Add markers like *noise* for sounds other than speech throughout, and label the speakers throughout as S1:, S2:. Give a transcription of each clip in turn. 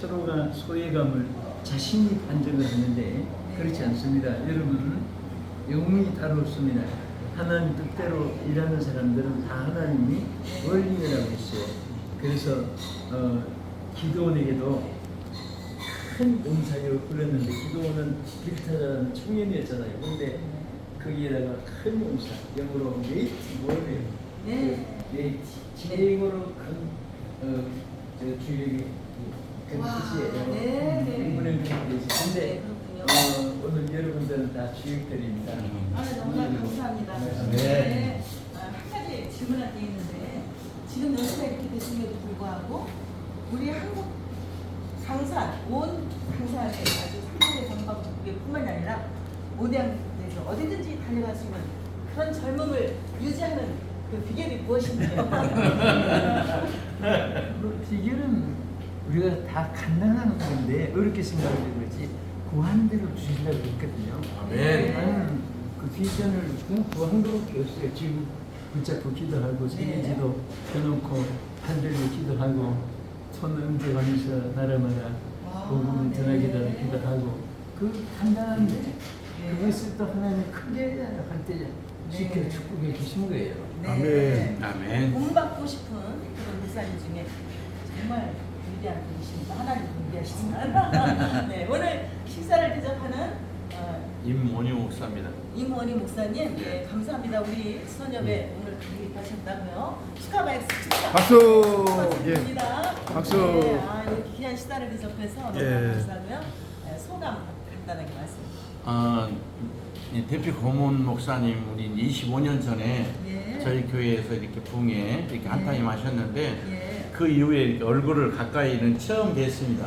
S1: 서로가 소외감을 자신이 판정을 하는데 그렇지 않습니다. 여러분은 영웅이 다루 없습니다. 하나님 뜻대로 일하는 사람들은 다 하나님이 원리라고 했어요. 그래서 어, 기도원에게도 큰 용사력을 뿌렸는데 기도원은 길타자는 청년이었잖아요. 근데 거기에다가 큰 용사, 영어로 메이티 뭐예요?
S2: 네.
S1: 그 메이티, 최고로 큰 어, 저 주력이 그
S2: 와,
S1: 뜻이에요.
S2: 네, 네.
S1: 인문의 뜻이. 근데
S2: 네, 그렇군요.
S1: 어, 오늘 여러분들은 다 주역들입니다.
S2: 아, 너무나 감사합니다.
S1: 네.
S2: 아, 한 가지 질문할 게 있는데 지금 연세가 이렇게 되심에도 불구하고 우리 한국 강산 온 강산에 아주 상당히 전방뿐만이 아니라 모대항에서 어디든지 달려갈 수 있는 그런 젊음을 유지하는 그 비결이 무엇인가요? *laughs*
S1: 뭐 비결은 우리가 다 가능한 건데 어렵게 생각하는 거지 구한대로 주시려고 했거든요.
S2: 네.
S1: 나는 그 비전을 그냥 구한대로 배웠어요. 지금 붙잡고 기도하고 세계지도 펴놓고 하늘로 기도하고 손 얹어가면서 나라마다
S2: 와,
S1: 복음을
S2: 네.
S1: 전하기도 기도하고 그 간단한데
S2: 네.
S1: 그것을 또 하나님이 크게 할때 지켜 축복해 주신 거예요.
S2: 네.
S3: 아멘.
S2: 본받고 싶은 그런 목사님 중에 정말 위대한 분이십니다. 하나님 위대하시지만 *laughs* 네, 오늘 식사를 대접하는 어,
S3: 임원희 목사입니다.
S2: 임원희 목사님 예, 감사합니다. 우리 수선협에 오늘 가입하셨다고요. 축하 박수 축하.
S4: 박수!
S2: 축하드립니다.
S4: 예. 박수!
S2: 네, 아, 이렇게 귀한 식사를 대접해서 너무
S4: 예.
S2: 감사하고요. 네, 소감 간단하게 말씀.
S3: 아, 이 대표 고문 목사님 우리 25년 전에
S2: 예.
S3: 저희 교회에서 이렇게 붕에 이렇게 한타임 하셨는데
S2: 예.
S3: 그 이후에 얼굴을 가까이는 처음 뵀습니다.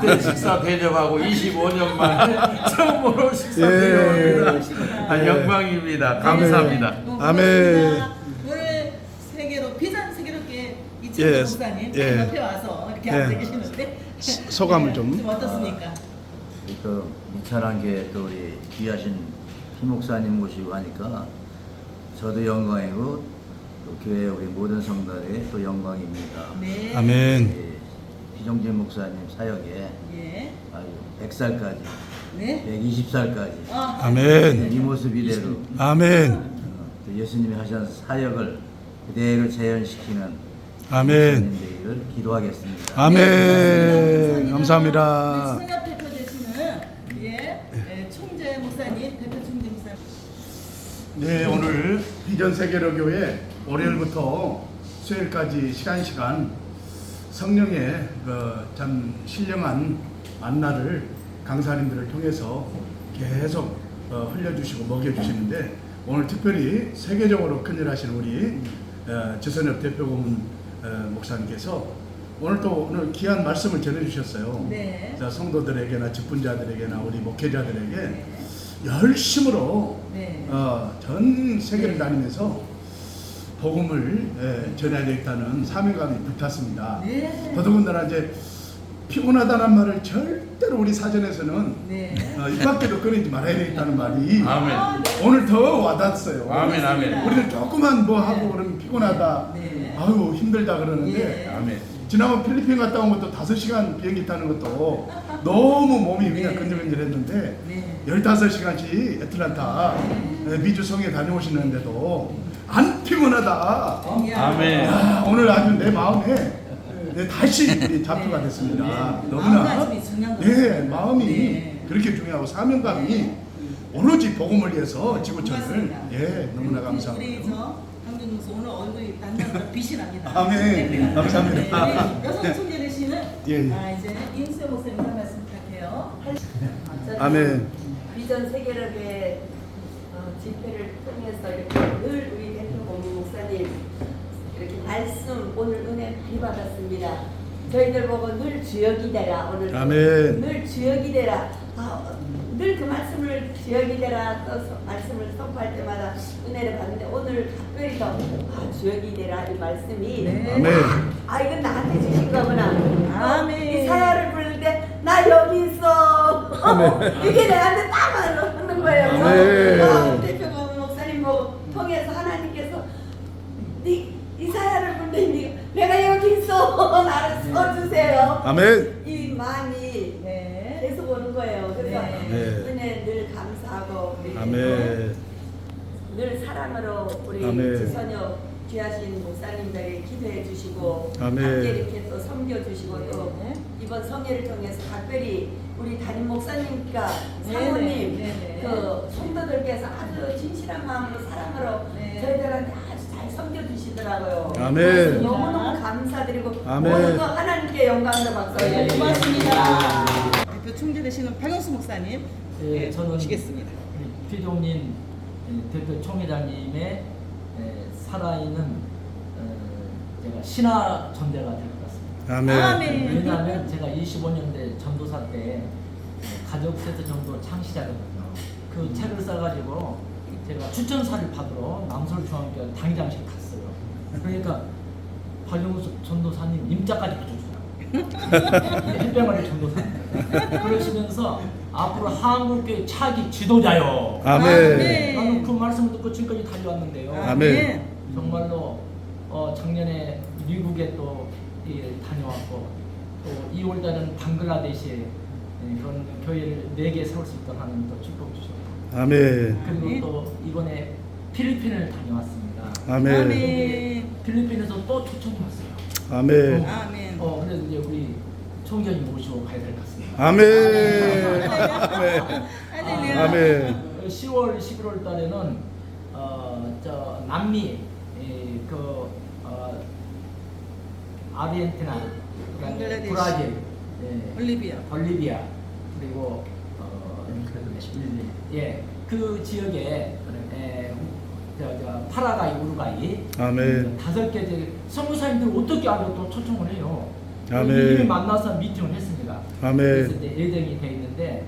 S3: 그때 식사 대접하고 25년 만에 *laughs* 처음으로 식사
S4: 예.
S3: 대접합니다. 아, 영광입니다. 감사합니다.
S2: 너무
S4: 아멘.
S2: 고맙습니다. 오늘 세계로 비전 세계롭게 이철
S4: 예,
S2: 목사님
S4: 예.
S2: 옆에 와서 이렇게
S4: 예.
S2: 앉아 계시는데
S4: 소감을 좀.
S2: 좀 어떻습니까?
S5: 또 이찬한 게 또 우리 귀하신 피 목사님 모시고 하니까 저도 영광이고 또 교회 우리 모든 성도들의 또 영광입니다.
S2: 네.
S4: 아멘.
S5: 우리 희정진 목사님 사역에
S2: 예.
S5: 아유 100살까지,
S2: 네.
S5: 120살까지
S2: 아,
S4: 아멘.
S5: 이 모습 이대로
S4: 아멘.
S5: 어, 또 예수님이 하신 사역을 그대로 재현시키는
S4: 아멘.
S5: 되기를 기도하겠습니다.
S4: 아멘. 감사합니다.
S2: 우리 수협 대표 되시는 예, 예, 총재 목사님 대표 총재 목사님.
S4: 네, 오늘 비전 세계로 교회 월요일부터 수요일까지 시간 시간 성령의 그 참 신령한 만나를 강사님들을 통해서 계속 어, 흘려주시고 먹여주시는데 오늘 특별히 세계적으로 큰일 하시는 우리 어, 지선엽 대표 고문 어, 목사님께서 오늘 또 오늘 귀한 말씀을 전해주셨어요.
S2: 네.
S4: 자, 성도들에게나 직분자들에게나 우리 목회자들에게
S2: 네.
S4: 열심으로
S2: 네.
S4: 어, 전 세계를 다니면서 복음을 예, 전해야 되겠다는 사명감이 불탔습니다.
S2: 네.
S4: 더더군다나 이제 피곤하다는 말을 절대로 우리 사전에서는
S2: 네.
S4: 어, 입 밖에도 꺼내지 말아야 되겠다는 말이 *laughs*
S3: 아멘.
S2: 아, 네.
S4: 오늘 더 와닿았어요.
S3: 아멘, 아멘.
S4: 우리는 조그만 뭐 하고
S2: 네.
S4: 그러면 피곤하다,
S2: 네.
S4: 아유 힘들다 그러는데
S2: 예.
S3: 아멘.
S4: 지난번 필리핀 갔다 온 것도 5시간 비행기 타는 것도 너무 몸이 그냥
S2: 네.
S4: 근질근질했는데
S2: 네.
S4: 15시간씩 애틀란타 에, 미주 성에 다녀오시는데도 안 피곤하다.
S3: 아멘.
S4: 야, 오늘 아주 내 마음에 네, 다시 잡수가 됐습니다.
S2: 네.
S4: 너무나 네. 마음이
S2: 네.
S4: 그렇게 중요하고 사명감이 오로지 복음을 위해서 지구촌을. 예 너무나 감사합니다.
S2: 오늘 얼굴이 단단한 빛이 납니다.
S4: 아멘. 감사합니다.
S2: 네, 우리 여성 총재 되시는
S4: 예, 예.
S2: 아 이제 임수영 목사님 한 말씀 부탁해요.
S4: 아멘.
S6: 비전 세계력의 어, 집회를 통해서 이렇게 늘 우리 대표 고문 목사님 이렇게 말씀 오늘 은혜 많이 받았습니다. 저희들 보고 늘 주역이 되라 오늘
S4: 아멘.
S6: 늘 주역이 되라 아, 늘그 말씀을 주역이 되라 또 서- 말씀을 선포할 때마다 은혜를 받는데 오늘 특별히 더 아, 주역이 되라 이 말씀이
S2: 네.
S4: 아멘.
S6: 아 이건 나한테 주신 거구나.
S2: 아멘.
S6: 이 사야를 부를 때 나 여기 있어. 이게 내한테 딱 하는 거예요.
S4: 아멘.
S6: 아, 대표 고 목사님 보고 통해서 하나님께서 이 있어. 나를 써주세요.
S4: 아멘.
S6: 이 마음이
S2: 네.
S6: 계속 오는 거예요. 그래서
S2: 네.
S4: 네.
S6: 은혜 늘 감사하고
S4: 아멘.
S6: 늘 사랑으로 우리
S4: 아멘.
S6: 지선여 귀하신 목사님들이 기도해 주시고
S4: 아멘.
S6: 함께 이렇게 또 섬겨 주시고 또
S2: 네.
S6: 이번 성회를 통해서 특별히 우리 담임 목사님과
S2: 네,
S6: 사모님
S2: 네, 네, 네.
S6: 그 성도들께서 아주 진실한 마음으로 사랑으로
S2: 네.
S6: 저희들한테 아주 잘 섬겨 주시더라고요.
S4: 아멘.
S6: 너무너무 감사드리고
S4: 아멘.
S6: 모든 거 하나님께 영광으로 박수
S2: 네,
S6: 올려드립니다.
S2: 고맙습니다. 대표 총재되시는 박영수 목사님
S7: 예,
S2: 네,
S7: 저는
S2: 모시겠습니다.
S7: 우리 피종린 예, 대표 총회장님의 예, 살아있는 어, 제가 신화 전대가 될 것 같습니다.
S4: 아멘.
S2: 아멘.
S7: 왜냐하면 제가 25년대 전도사 때 가족세트 전도 창시자거든요. 그 책을 써가지고 제가 추천사를 받으러 남솔중앙교 당장실 갔어요. 그러니까 박영수 전도사님 임자까지 붙여주더라고요. 햇병아리 *laughs* 전도사님. 그러시면서 앞으로 한국교회 차기 지도자요.
S4: 아멘.
S7: 나는 그 말씀을 듣고 지금까지 달려왔는데요.
S4: 아멘.
S7: 정말로 어, 작년에 미국에 또 예, 다녀왔고 또 2월달에는 방글라데시에 예, 그런 교회를 4개 세울 수 있도록 하는 또 축복 주셨고
S4: 아멘.
S7: 그리고 또 이번에 필리핀을 다녀왔습니다.
S4: 아멘.
S2: 아멘.
S7: 필리핀에서 또 초청이 왔어요.
S4: 아멘.
S2: 아멘.
S7: 어, 그래서 이제 우리 총장님 모시고 가야 될 것 같습니다.
S4: 아멘. 아멘.
S2: 할렐루야.
S4: 아멘.
S7: 10월, 11월 달에는 어, 저 남미 에, 그 어, 아르헨티나, 그다음에. 브라질, 예,
S2: 올리비아.
S7: 볼리비아 그리고 어, 예, 그 지역에 에, 저, 저 파라과이, 우루과이
S4: 아멘.
S7: 다섯 개 지역 선교사님들 어떻게 알고 또 초청을 해요.
S4: 아멘.
S7: 이미 만나서 미팅을 했습니다.
S4: 아멘.
S7: 그래서 이제 예정이 돼 있는데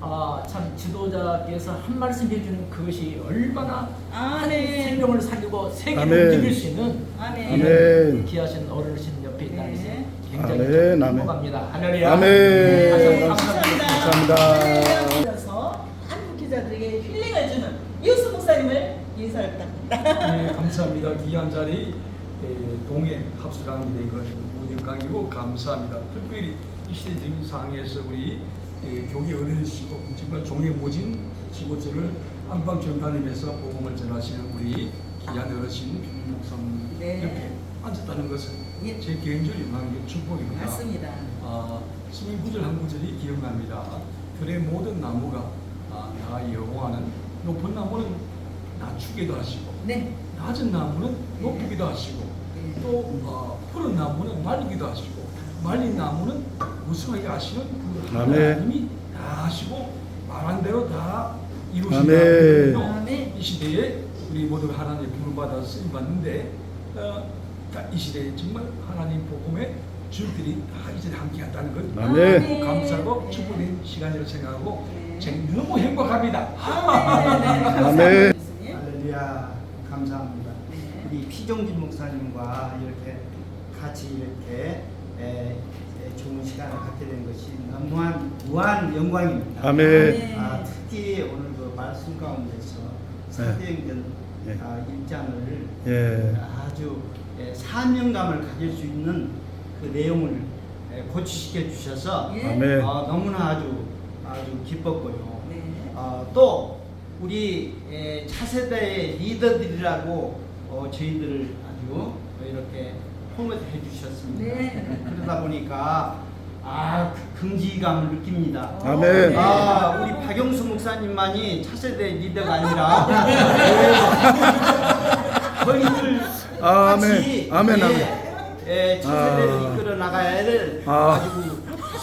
S7: 아, 참 지도자께서 한 말씀 해주는 그것이 얼마나 한
S2: 아멘.
S7: 생명을 살리고 세계를
S4: 아멘.
S7: 움직일 수 있는
S2: 아멘.
S7: 이런 귀하신 어르신 옆에 있다는 것이
S2: 네.
S7: 굉장히
S4: 아멘,
S7: 좀
S4: 아멘.
S7: 행복합니다. 할렐루야.
S4: 아멘.
S7: 다시 한번 감사합니다.
S4: 감사합니다.
S2: 그래서 한국 기자들에게 힐링을 주는 이우수 목사님을 인사를 부탁드립니다.
S8: 네, 감사합니다. 귀한 자리 에, 동해 합수강이 된 것은 우영강이고 감사합니다. 특별히 이 시대적인 상황에서 우리 에, 교계 어른이시고 정말 종의 모진 지고들을 안방처럼 다니면서 복음을 전하시는 우리 귀한 어르신 목사님
S2: 네.
S8: 옆에 앉았다는 것은
S2: 예.
S8: 제 개인적인 영광의 축복입니다.
S2: 맞습니다.
S8: 아, 스님 구절 한 구절이 기억납니다. 들의 모든 나무가 아, 나 여호와는 높은 나무는 낮추기도 하시고
S2: 네.
S8: 낮은 나무는 높이기도 하시고
S2: 네.
S8: 또 어, 푸른 나무는 말리기도 하시고 말린 나무는 우승하게 하시는 그
S4: 아멘.
S8: 하나님이 다 하시고 말한 대로 다
S4: 아멘.
S2: 아멘.
S8: 이 시대에 우리 모두가 하나님 부름 받아서 쓰임 받는데 어, 다이 시대에 정말 하나님 복음의 줄들이 다 이제 함께한다는 것
S4: 아멘.
S8: 감사하고 축복된 시간이라고 생각하고
S2: 네.
S8: 지금 너무 행복합니다. *laughs*
S2: 아멘.
S4: 아멘.
S9: 할렐루야 감사합니다.
S2: 네.
S9: 우리 피종진 목사님과 이렇게 같이 이렇게 에, 에, 좋은 시간을 갖게 된 것이 무한 무한 영광입니다.
S4: 아멘.
S9: 아, 특히 오늘 그 말씀 가운데서 사도행전
S4: 네.
S9: 아, 일장을
S4: 예.
S9: 아주 에, 사명감을 가질 수 있는 그 내용을 에, 고치시켜 주셔서
S2: 예.
S4: 아멘.
S9: 아, 너무나 아주 아주 기뻤고요.
S2: 네.
S9: 어, 또 우리 에, 차세대의 리더들이라고 어, 저희들을 아주 이렇게 포맷해 주셨습니다.
S2: 네.
S9: 그러다 보니까 아그 긍지감을 느낍니다.
S4: 아멘.
S9: 아 우리 박영수 목사님만이 차세대 리더가 아니라 *laughs* 저희들
S4: 아멘.
S9: 같이
S4: 아멘,
S9: 예,
S4: 아멘.
S9: 예, 차세대를
S4: 아.
S9: 이끌어 나가야 될
S4: 아.
S9: 아주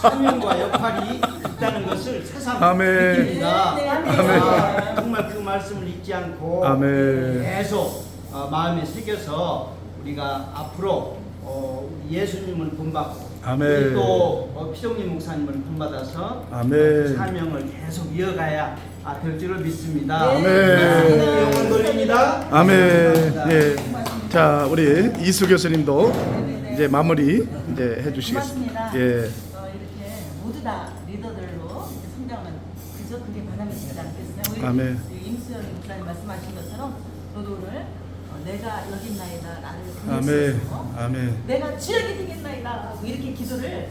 S9: 사명과 역할이 있다는 것을 새삼
S4: 아멘.
S9: 느낍니다.
S2: 네, 네,
S4: 아멘.
S9: 아, 정말 그 말씀을 잊지 않고
S4: 아멘.
S9: 계속 어, 마음에 새겨서 우리가 앞으로 어, 우리 예수님을 본받고
S4: 아멘.
S9: 우리 또 어, 피종님 목사님을 본받아서
S4: 아멘.
S9: 그 사명을 계속 이어가야 아, 될 줄을 믿습니다.
S2: 네.
S4: 아멘.
S9: 영원 돌립니다.
S4: 아멘.
S9: 감사합니다.
S4: 예. 자, 우리 이수 교수님도
S2: 네네네.
S4: 이제 마무리 이제 해주시겠습니다.
S2: 고맙습니다.
S4: 예.
S2: 어, 이렇게 모두 다 리더들로 성장하는 그저 그게 바람이시지 않겠어요? 우리
S4: 아멘.
S2: 이 임수영 목사님 말씀하신 것처럼 너도 오늘 어, 내가 여기 있나이다 나를
S4: 아멘.
S2: 보내주셔서
S4: 아멘.
S2: 내가 지역이 되겠나이다 하고 이렇게 기도를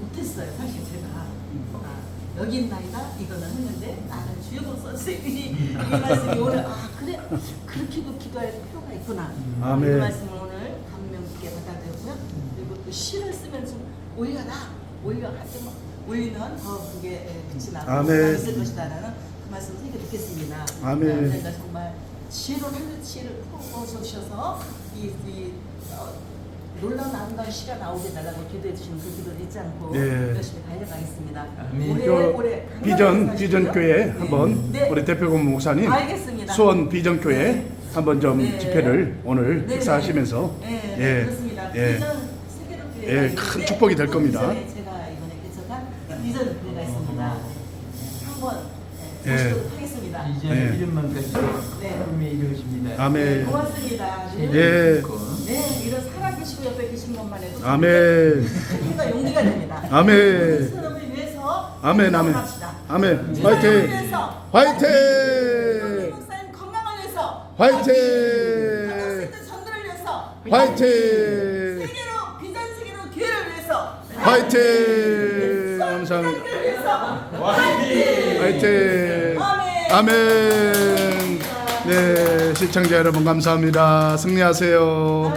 S2: 못했어요. 사실 제가 아, 여기 있는 나이가 이거는 했는데 나는 주여복 선생님이 이 말씀이 오늘 아 그래 그렇게도 기도할 필요가 있구나.
S4: 아멘.
S2: 이 말씀을 오늘 감명 깊게 받아들였고요. 그리고 또 시를 쓰면 좀 오히려 나 오히려 할때 올리면 더 그게 예, 빛이 나고
S4: 아멘.
S2: 있을 것이다라는 그 말씀 새겨 듣겠습니다.
S4: 아멘.
S2: 저희가 정말 지혜로 하늘 지혜를 풀어주셔서 이, 이 어, 놀라운 아름다운 시가 나오게 달라고 기도해 주시는 그 기도를 잊지 않고
S4: 예.
S2: 열심히 달려가겠습니다.
S7: 아멘.
S2: 올해
S4: 저
S2: 올해
S4: 비전
S2: 건강하게
S4: 비전
S2: 사시고요.
S4: 교회
S2: 네.
S4: 한번
S2: 네.
S4: 우리 대표고문 목사님
S2: 알겠습니다.
S4: 수원 비전 교회
S2: 네.
S4: 한번 좀
S2: 네.
S4: 집회를 오늘
S2: 네,
S4: 행사하시면서
S2: 네,
S4: 예,
S2: 그렇습니다.
S4: 예.
S2: 비전 세계로
S4: 예, 큰 축복이
S2: 될그
S4: 겁니다.
S2: 비전에 제가 이번에 개척한 비전 교회가 있습니다. 한번
S4: 예.
S2: 예. 모시도록 하겠습니다.
S7: 이제
S4: 네.
S7: 이름만 가지고
S2: 네.
S7: 이루어집니다.
S2: 네,
S4: 아멘.
S2: 고맙습니다.
S4: 예.
S2: 네, 이런 살아계시고 옆에 계신 것만 해도
S4: 아멘.
S2: 용기가 됩니다.
S4: 아멘.
S2: 위해서
S4: 아멘 아멘
S2: 합시다.
S4: 아멘 화이팅 화이팅
S2: 목사님 건강을 위해서
S4: 화이팅
S2: 받았을 전도를 위해서
S4: 화이팅
S2: 세계로 비전 세계로 교회를 위해서
S4: 화이팅 감사합니다
S2: 비전 위해서
S4: 화이팅
S2: 아멘.
S4: 아멘. 네 시청자 여러분 감사합니다. 승리하세요